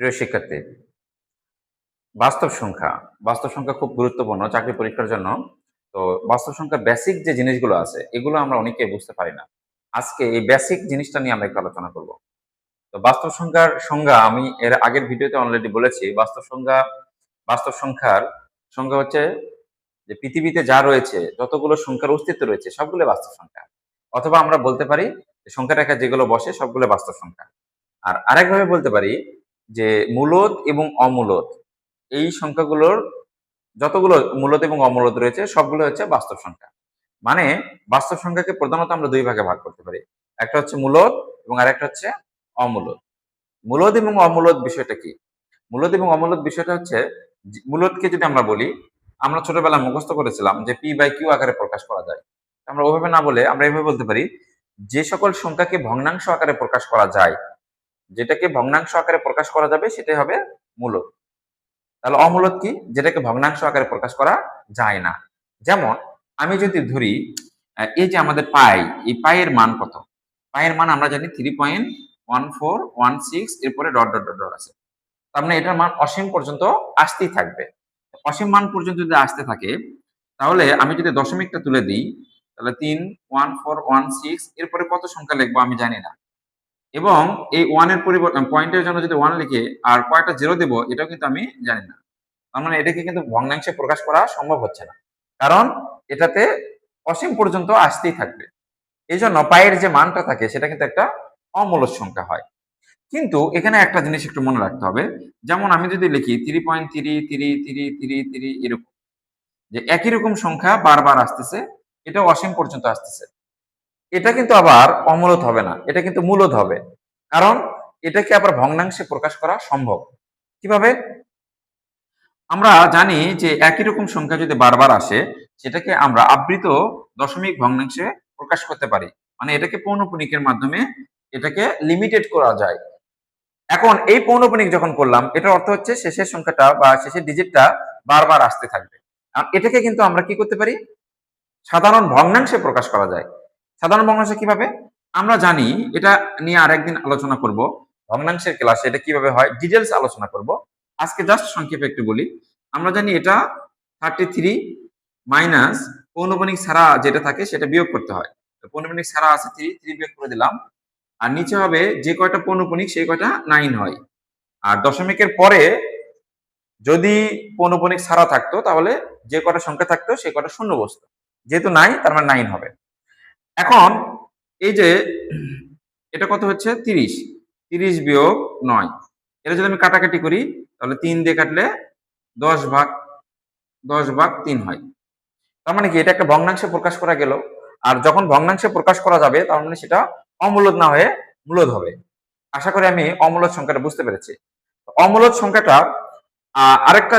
প্রিয় শিক্ষার্থী, বাস্তব সংখ্যা বাস্তব সংখ্যা খুব গুরুত্বপূর্ণ চাকরি পরীক্ষার জন্য। তো বাস্তব সংখ্যা বেসিক যে জিনিসগুলো আছে, এগুলো আমরা অনেকে বুঝতে পারি না। আজকে এই বেসিক জিনিসটা নিয়ে আমরা একটু আলোচনা করব। তো বাস্তব সংখ্যার সংজ্ঞা আমি এর আগের ভিডিওতে অলরেডি বলেছি, বাস্তব সংখ্যা বাস্তব সংখ্যার সংখ্যা হচ্ছে যে পৃথিবীতে যা রয়েছে, যতগুলো সংখ্যার অস্তিত্ব রয়েছে, সবগুলো বাস্তব সংখ্যা। অথবা আমরা বলতে পারি সংখ্যা রেখা যেগুলো বসে, সবগুলো বাস্তব সংখ্যা। আর আরেকভাবে বলতে পারি যে মূলত এবং অমূলত এই সংখ্যাগুলোর যতগুলো মূলত এবং অমূলত রয়েছে, সবগুলো হচ্ছে বাস্তব সংখ্যা। মানে বাস্তব সংখ্যাকে প্রধানত আমরা দুই ভাগে ভাগ করতে পারি। একটা হচ্ছে মূলত এবং আরেকটা হচ্ছে অমূলত মূলত এবং অমূলত বিষয়টা কি? মূলত এবং অমূলত বিষয়টা হচ্ছে মূলতকে যদি আমরা বলি, আমরা ছোটবেলায় মুখস্থ করেছিলাম যে পি বাই কিউ আকারে প্রকাশ করা যায়। আমরা ওভাবে না বলে আমরা এভাবে বলতে পারি, যে সকল সংখ্যাকে ভগ্নাংশ আকারে প্রকাশ করা যায় যেটাকে ভগ্নাংশ আকারে প্রকাশ করা যাবে, সেটাই হবে মূলদ তাহলে অমূলদ কি? যেটাকে ভগ্নাংশ আকারে প্রকাশ করা যায় না। যেমন, আমি যদি ধরি এই যে আমাদের পাই, এই পায়ের মান কত? পায়ের মান আমরা জানি three point one four one six এরপরে ডট ডট ডট ডট আছে। তার মানে এটার মান অসীম পর্যন্ত আসতেই থাকবে। অসীম মান পর্যন্ত যদি আসতে থাকে, তাহলে আমি যদি দশমিকটা তুলে দিই, তাহলে তিন ওয়ান ফোর ওয়ান সিক্স এরপরে কত সংখ্যা লিখব আমি জানি না। এবং এই ওয়ানের পরিবর্তন পয়েন্টের জন্য যদি ওয়ান লিখে আর কয়টা জিরো দেবো এটাও কিন্তু আমি জানি না তার মানে এটাকে কিন্তু ভগ্নাংশে প্রকাশ করা সম্ভব হচ্ছে না কারণ এটাতে অসীম পর্যন্ত আসতেই থাকবে এই জন্য পায়ের যে মানটা থাকে সেটা কিন্তু একটা অমূলদ সংখ্যা হয় কিন্তু এখানে একটা জিনিস একটু মনে রাখতে হবে যেমন আমি যদি লিখি three point three three three three three এরকম যে একই রকম সংখ্যা বারবার আসতেছে এটা অসীম পর্যন্ত আসতেছে এটা কিন্তু আবার অমূলদ হবে না, এটা কিন্তু মূলত হবে। কারণ এটাকে আবার ভগ্নাংশে প্রকাশ করা সম্ভব। কীভাবে? আমরা জানি যে একই রকম সংখ্যা যদি বারবার আসে, সেটাকে আমরা আবৃত দশমিক ভগ্নাংশে প্রকাশ করতে পারি। মানে এটাকে পৌনপুনিকের মাধ্যমে এটাকে লিমিটেড করা যায়। এখন এই পৌনপুনিক যখন করলাম, এটার অর্থ হচ্ছে শেষের সংখ্যাটা বা শেষের ডিজিটটা বারবার আসতে থাকবে। এটাকে কিন্তু আমরা কি করতে পারি? সাধারণ ভগ্নাংশে প্রকাশ করা যায়। সাধারণ ভগ্নাংশে কীভাবে? আমরা জানি, এটা নিয়ে আরেকদিন আলোচনা করব। ভগ্নাংশের ক্লাসে এটা কীভাবে হয় ডিটেলস আলোচনা করব। আজকে জাস্ট সংক্ষেপে একটু বলি। আমরা জানি এটা থার্টি থ্রি মাইনাস পৌনপনিক ছাড়া যেটা থাকে সেটা বিয়োগ করতে হয়। পৌনপনিক ছাড়া আছে থ্রি থ্রি বিয়োগ করে দিলাম। আর নিচে হবে যে কয়টা পৌনপনিক, সেই কয়টা নাইন হয়। আর দশমিকের পরে যদি পৌনপনিক ছাড়া থাকতো, তাহলে যে কটা সংখ্যা থাকতো সে কটা শূন্য বসতো। যেহেতু নাই, তার মানে নাইন হবে। এখন এই যে এটা কত হচ্ছে? তিরিশ। তিরিশ বিয়োগ নয়। এটা যদি আমি কাটাকাটি করি, তাহলে তিন দিয়ে কাটলে দশ ভাগ দশ ভাগ তিন হয়। তার মানে কি? এটা একটা ভগ্নাংশে প্রকাশ করা গেল। আর যখন ভগ্নাংশে প্রকাশ করা যাবে, তার মানে সেটা অমূলদ না হয়ে মূলদ হবে। আশা করি আমি অমূলদ সংখ্যাটা বুঝতে পেরেছি। অমূলদ সংখ্যাটা আরেকটা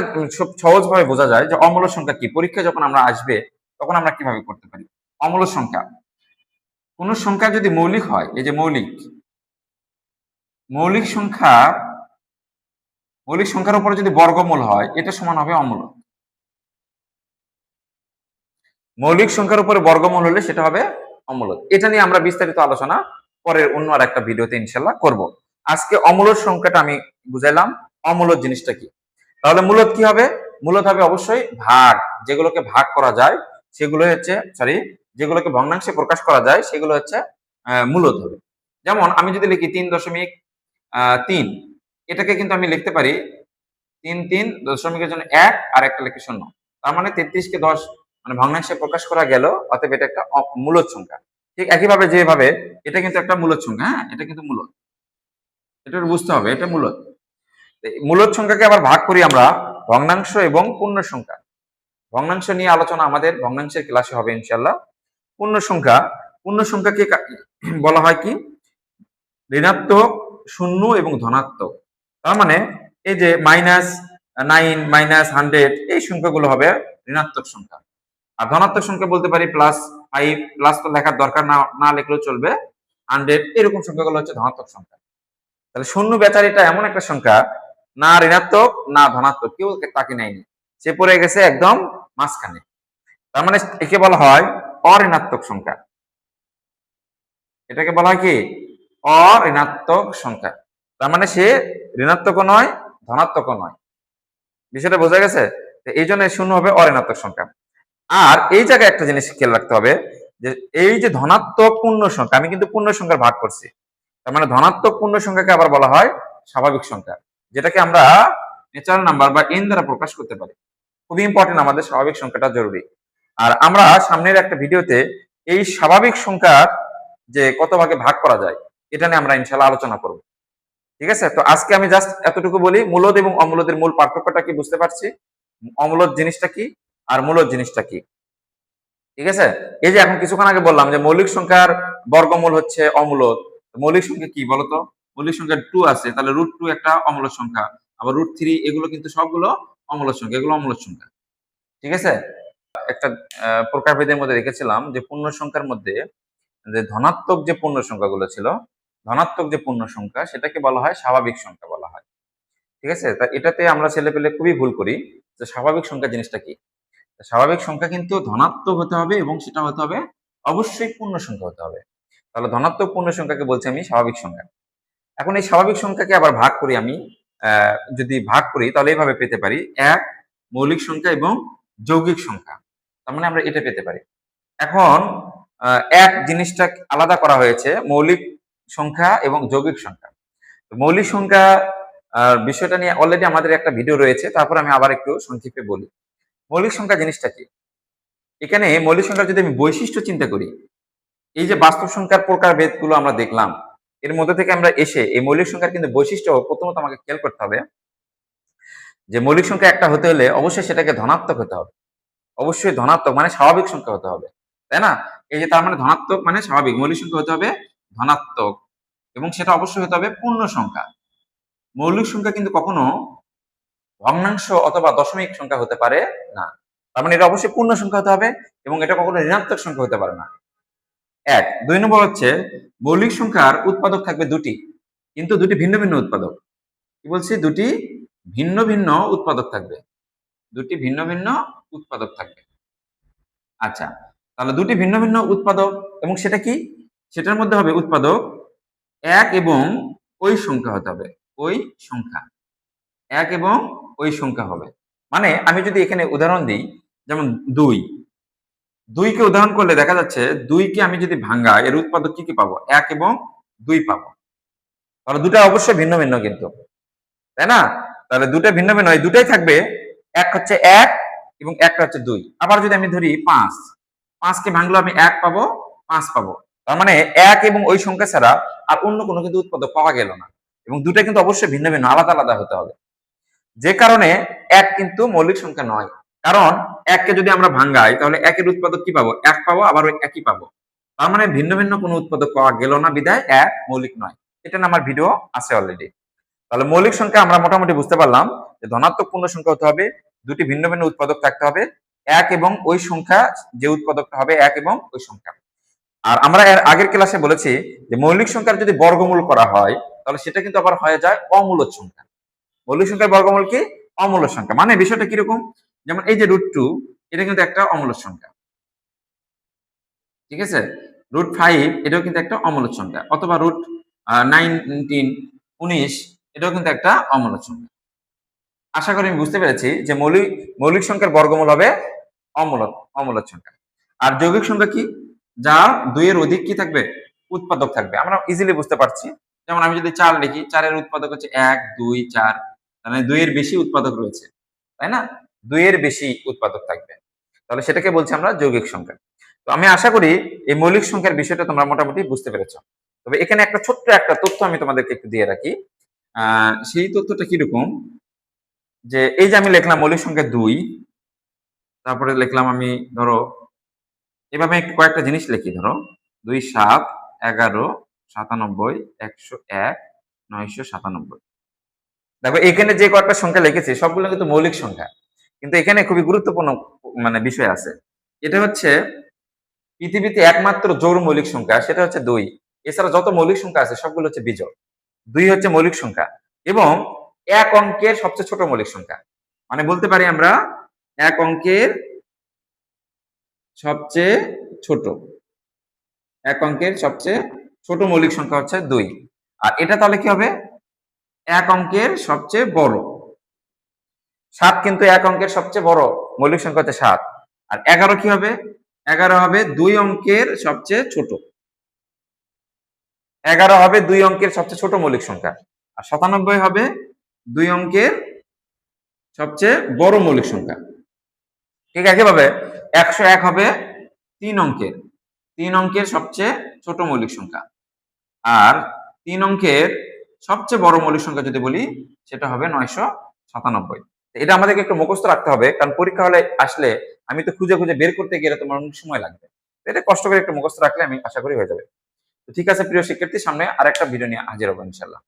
সহজভাবে বোঝা যায় যে অমূলদ সংখ্যা কি? পরীক্ষা যখন আমরা আসবে, তখন আমরা কীভাবে করতে পারি? অমূলদ সংখ্যা। কোন সংখ্যা যদি মৌলিক হয়, এই যে মৌলিক মৌলিক সংখ্যা, মৌলিক সংখ্যার উপরে যদি বর্গমূল হয়, এটা সমান হবে অমূলক। মৌলিক সংখ্যার উপরে বর্গমূল হলে সেটা হবে অমূলক। এটা নিয়ে আমরা বিস্তারিত আলোচনা পরের অন্য আর একটা ভিডিওতে ইনশাল্লাহ করব। আজকে অমূলক সংখ্যাটা আমি বুঝাইলাম, অমূলক জিনিসটা কি? তাহলে মূলত কি হবে? মূলত হবে অবশ্যই ভাগ, যেগুলোকে ভাগ করা যায় সেগুলো হচ্ছে সরি যেগুলোকে ভগ্নাংশে প্রকাশ করা যায়, সেগুলো হচ্ছে মূলত হবে যেমন আমি যদি লিখি তিন দশমিক তিন, এটাকে কিন্তু আমি লিখতে পারি তিন তিন দশমিকের জন্য এক আর একটা লিখে শূন্য। তার মানে তেত্রিশ কে দশ মানে ভগ্নাংশে প্রকাশ করা গেল, অতএব এটা একটা মূলদ সংখ্যা। ঠিক একইভাবে যেভাবে, এটা কিন্তু একটা মূলদ সংখ্যা হ্যাঁ? এটা কিন্তু মূলদ এটা বুঝতে হবে, এটা মূলদ তো এই মূলদ সংখ্যাকে আবার ভাগ করি আমরা, ভগ্নাংশ এবং পূর্ণ সংখ্যা। ভগ্নাংশ নিয়ে আলোচনা আমাদের, ভগ্নাংশের ক্লাসে হবে ইনশাল্লাহ পূর্ণ সংখ্যা পূর্ণ সংখ্যাকে বলা হয় কি? ঋণাত্মক, শূন্য এবং ধনাত্মক। তার মানে এই যে মাইনাস নাইন মাইনাস হান্ড্রেড এই সংখ্যাগুলো হবে ঋণাত্মক সংখ্যা। আর ধনাত্মক সংখ্যা বলতে পারি প্লাস ফাইভ প্লাস তো লেখার দরকার না না লিখলেও চলবে। হান্ড্রেড এরকম সংখ্যাগুলো হচ্ছে ধনাত্মক সংখ্যা। তাহলে শূন্য বেচারিটা এমন একটা সংখ্যা, না ঋণাত্মক, না ধনাত্মক, কেউ তাকে নেয়নি। সে পড়ে গেছে একদম মাঝখানে। তার মানে একে বলা হয় অঋণাত্মক সংখ্যা। এটাকে বলা হয় কি? অঋণাত্মক সংখ্যা। তার মানে সে ঋণাত্মক নয় ধনাত্মক নয়। বিষয়টা বোঝা গেছে? এই জন্য শূন্য হবে অঋণাত্মক সংখ্যা। আর এই জায়গায় একটা জিনিস খেয়াল রাখতে হবে যে, এই যে ধনাত্মক পূর্ণ সংখ্যা, আমি কিন্তু পূর্ণ সংখ্যার ভাগ করছি। তার মানে ধনাত্মক পূর্ণ সংখ্যাকে আবার বলা হয় স্বাভাবিক সংখ্যা, যেটাকে আমরা ন্যাচারাল নাম্বার বা এন দ্বারা প্রকাশ করতে পারি। খুবই ইম্পর্টেন্ট আমাদের স্বাভাবিক সংখ্যাটা জরুরি। আর আমরা সামনের একটা ভিডিওতে এই স্বাভাবিক সংখ্যার যে কত ভাগে ভাগ করা যায়, এটা নিয়ে আমরা ইনশাল্লাহ আলোচনা করব। ঠিক আছে? তো আজকে আমি জাস্ট এতটুকু বলি, মূলদ এবং অমূলদের মূল পার্থক্যটা কি বুঝতে পারছি? অমূলদ জিনিসটা কি আর মূলদ জিনিসটা কি? ঠিক আছে? এই যে এখন কিছুক্ষণ আগে বললাম যে মৌলিক সংখ্যার বর্গমূল হচ্ছে অমূলদ। মৌলিক সংখ্যা কি বলতো? মৌলিক সংখ্যা টু আছে, তাহলে রুট টু একটা অমূলদ সংখ্যা। আবার রুট থ্রি এগুলো কিন্তু সবগুলো অমূলদ সংখ্যা, এগুলো অমূলদ সংখ্যা। ঠিক আছে? একটা প্রকারভেদের মধ্যে দেখেছিলাম যে পূর্ণ সংখ্যার মধ্যে যে ধনাত্মক যে পূর্ণ সংখ্যাগুলো ছিল, ধনাত্মক যে পূর্ণ সংখ্যা সেটাকে বলা হয় স্বাভাবিক সংখ্যা বলা হয়। ঠিক আছে? তা এটাতে আমরা ছেলে পেলে খুবই ভুল করি যে স্বাভাবিক সংখ্যা জিনিসটা কি? স্বাভাবিক সংখ্যা কিন্তু ধনাত্মক হতে হবে এবং সেটা হতে হবে অবশ্যই পূর্ণ সংখ্যা হতে হবে। তাহলে ধনাত্মক পূর্ণ সংখ্যাকে বলছি আমি স্বাভাবিক সংখ্যা। এখন এই স্বাভাবিক সংখ্যাকে আবার ভাগ করি আমি যদি ভাগ করি তাহলে এইভাবে পেতে পারি এক মৌলিক সংখ্যা এবং যৌগিক সংখ্যা। তার মানে আমরা এটা পেতে পারি। এখন এক জিনিসটা আলাদা করা হয়েছে, মৌলিক সংখ্যা এবং যৌগিক সংখ্যা। মৌলিক সংখ্যা বিষয়টা নিয়ে অলরেডি আমাদের একটা ভিডিও রয়েছে, তারপর আমি আবার একটু সংক্ষেপে বলি। মৌলিক সংখ্যা জিনিসটা কি? এখানে মৌলিক সংখ্যার যদি আমি বৈশিষ্ট্য চিন্তা করি, এই যে বাস্তব সংখ্যার প্রকারগুলো আমরা দেখলাম, এর মধ্যে থেকে আমরা এসে এই মৌলিক সংখ্যার কিন্তু বৈশিষ্ট্য প্রথমত আমাকে খেয়াল করতে হবে যে মৌলিক সংখ্যা একটা হতে হলে অবশ্যই সেটাকে ধনাত্মক হতে হবে। অবশ্যই ধনাত্মক মানে স্বাভাবিক সংখ্যা হতে হবে, তাই না? এই যে তার মানে ধনাত্মক মানে স্বাভাবিক, মৌলিক সংখ্যা হতে হবে ধনাত্মক এবং সেটা অবশ্যই হতে হবে পূর্ণ সংখ্যা। মৌলিক সংখ্যা কিন্তু কখনো ভগ্নাংশ অথবা দশমিক সংখ্যা হতে পারে না। তার মানে এটা অবশ্যই পূর্ণ সংখ্যা হতে হবে এবং এটা কখনো ঋণাত্মক সংখ্যা হতে পারে না। এক, দুই নম্বর হচ্ছে মৌলিক সংখ্যার উৎপাদক থাকবে দুটি, কিন্তু দুটি ভিন্ন ভিন্ন উৎপাদক। কি বলছি? দুটি ভিন্ন ভিন্ন উৎপাদক থাকবে। দুটি ভিন্ন ভিন্ন উৎপাদক থাকবে। আচ্ছা তাহলে দুটি ভিন্ন ভিন্ন উৎপাদক এবং সেটা কি? সেটার মধ্যে হবে উৎপাদক এক এবং ওই সংখ্যা হতে হবে, ওই সংখ্যা। এক এবং ওই সংখ্যা হবে। মানে আমি যদি এখানে উদাহরণ দিই, যেমন দুই। দুইকে উদাহরণ করলে দেখা যাচ্ছে দুইকে আমি যদি ভাঙ্গা এর উৎপাদক কি কি পাবো? এক এবং দুই পাবো। তাহলে দুটা অবশ্যই ভিন্ন ভিন্ন কিন্তু। তাই না? তাহলে দুটো ভিন্ন ভিন্ন দুটাই থাকবে। এক হচ্ছে এক এবং একটা হচ্ছে দুই। আবার যদি আমি ধরি পাঁচ, পাঁচকে ভাঙলো আমি এক পাবো, পাঁচ পাবো। তার মানে এক এবং ওই সংখ্যা ছাড়া আর অন্য কোনো কিন্তু উৎপাদক পাওয়া গেল না। এবং দুটা কিন্তু অবশ্যই ভিন্ন ভিন্ন, আলাদা আলাদা হতে হবে। যে কারণে এক কিন্তু মৌলিক সংখ্যা নয়। কারণ এককে যদি আমরা ভাঙ্গাই, তাহলে একের উৎপাদক কি পাবো? এক পাবো, আবার ওই একই পাবো। তার মানে ভিন্ন ভিন্ন কোনো উৎপাদক পাওয়া গেল না বিদায় এক মৌলিক নয়। এটা আমার ভিডিও আছে অলরেডি তাহলে মৌলিক সংখ্যা আমরা মোটামুটি বুঝতে পারলাম যে ধনাত্মক পূর্ণ সংখ্যা হতে হবে দুটি ভিন্ন ভিন্ন উৎপাদক থাকতে হবে। এক এবং ওই সংখ্যা যে উৎপাদকটা হবে, এক এবং ওই সংখ্যা। আর আমরা এর আগের ক্লাসে বলেছি যে মৌলিক সংখ্যার যদি বর্গমূল করা হয়, তাহলে সেটা কিন্তু আবার হয়ে যায় অমূলদ সংখ্যা। মৌলিক সংখ্যার বর্গমূল কি? অমূলদ সংখ্যা। মানে বিষয়টা কীরকম? যেমন এই যে রুট টু এটা কিন্তু একটা অমূলদ সংখ্যা। ঠিক আছে? রুট ফাইভ এটাও কিন্তু একটা অমূলদ সংখ্যা। অথবা রুট নাইনটিন উনিশ, এটাও কিন্তু একটা অমূলদ সংখ্যা। আশা করি আমি বুঝতে পেরেছি যে মৌলিক মৌলিক সংখ্যার বর্গমূল হবে অমূলদ অমূলদ সংখ্যা। আর যৌগিক সংখ্যা কি? যার দুইয়ের অধিক কি থাকবে? উৎপাদক থাকবে। আমরা ইজিলি বুঝতে পারছি। যেমন আমি যদি চার লিখি, চারের উৎপাদক হচ্ছে এক, দুই, চার। মানে দুইয়ের বেশি উৎপাদক রয়েছে। তাই না? দুইয়ের বেশি উৎপাদক থাকবে। তাহলে সেটাকে বলছি আমরা যৌগিক সংখ্যা। তো আমি আশা করি এই মৌলিক সংখ্যার বিষয়টা তোমরা মোটামুটি বুঝতে পেরেছ। তবে এখানে একটা ছোট্ট একটা তথ্য আমি তোমাদেরকে একটু দিয়ে রাখি। সেই তথ্যটা কীরকম? যে এই যে আমি লিখলাম মৌলিক সংখ্যা দুই, তারপরে লিখলাম আমি ধরো, এভাবে কয়েকটা জিনিস লিখি, ধরো, দুই সাত এগারো সাতানব্বই, একশো এক, নয়শো সাতানব্বই। দেখো, এখানে যে কয়েকটা সংখ্যা লিখেছি, সবগুলো কিন্তু মৌলিক সংখ্যা। কিন্তু এখানে খুবই গুরুত্বপূর্ণ মানে বিষয় আছে। এটা হচ্ছে, পৃথিবীতে একমাত্র জোর মৌলিক সংখ্যা, সেটা হচ্ছে দুই। এছাড়া যত মৌলিক সংখ্যা আছে, সবগুলো হচ্ছে বিজোড়। দুই হচ্ছে মৌলিক সংখ্যা। এবং এক অঙ্কের সবচেয়ে ছোট মৌলিক সংখ্যা। মানে বলতে পারি আমরা এক অঙ্কের সবচেয়ে ছোট। এক অঙ্কের সবচেয়ে ছোট মৌলিক সংখ্যা হচ্ছে দুই। আর এটা তাহলে কি হবে? এক অঙ্কের সবচেয়ে বড়। সাত কিন্তু এক অঙ্কের সবচেয়ে বড় মৌলিক সংখ্যা হচ্ছে সাত। আর এগারো কি হবে? এগারো হবে দুই অঙ্কের সবচেয়ে ছোট। এগারো হবে দুই অঙ্কের সবচেয়ে ছোট মৌলিক সংখ্যা। আর সাতানব্বই হবে দুই অঙ্কের সবচেয়ে বড় মৌলিক সংখ্যা। ঠিক একইভাবে একশো এক হবে তিন অঙ্কের। তিন অঙ্কের সবচেয়ে ছোট মৌলিক সংখ্যা। আর তিন অঙ্কের সবচেয়ে বড় মৌলিক সংখ্যা যদি বলি, সেটা হবে নয়শো সাতানব্বই। এটা আমাদেরকে একটু মুখস্থ রাখতে হবে, কারণ পরীক্ষা হলে আসলে আমি তো খুঁজে খুঁজে বের করতে গেলে তোমার অনেক সময় লাগবে। এটা কষ্ট করে একটু মুখস্থ রাখলে আমি আশা করি হয়ে যাবে। তো ঠিক আছে, প্রিয় শিক্ষার্থী, সামনে আরেকটা ভিডিও নিয়ে হাজির হব ইনশাল্লাহ